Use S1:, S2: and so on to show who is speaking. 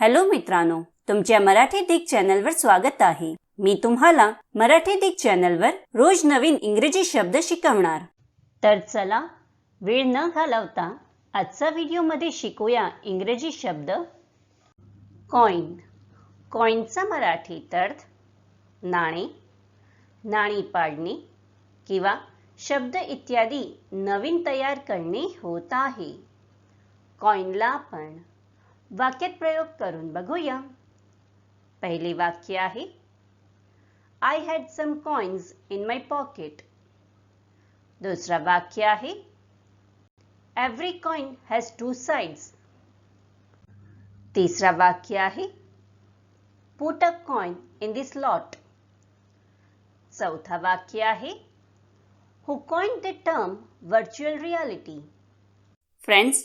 S1: Hello मित्रांनो तुमच्या मराठी दिग चॅनलवर स्वागत आहे. मी तुम्हाला मराठी दिग चॅनलवर रोज नवीन इंग्रजी शब्द शिकवणार. तर चला वेळ न घालवता आजचा व्हिडिओमध्ये शिकूया इंग्रजी शब्द कॉइन कॉइनचा मराठी अर्थ नाणे नाणी पाडणे किंवा शब्द इत्यादी नवीन तयार करणे होत आहे. कॉइनला आपण वाक्यात प्रयोग करून बघूया. पहिले वाक्य आहे I had some coins in my pocket दुसरा वाक्य आहे every coin has two sides तिसरा वाक्य आहे put a coin in this lot चौथा वाक्य आहे who coin the term virtual reality friends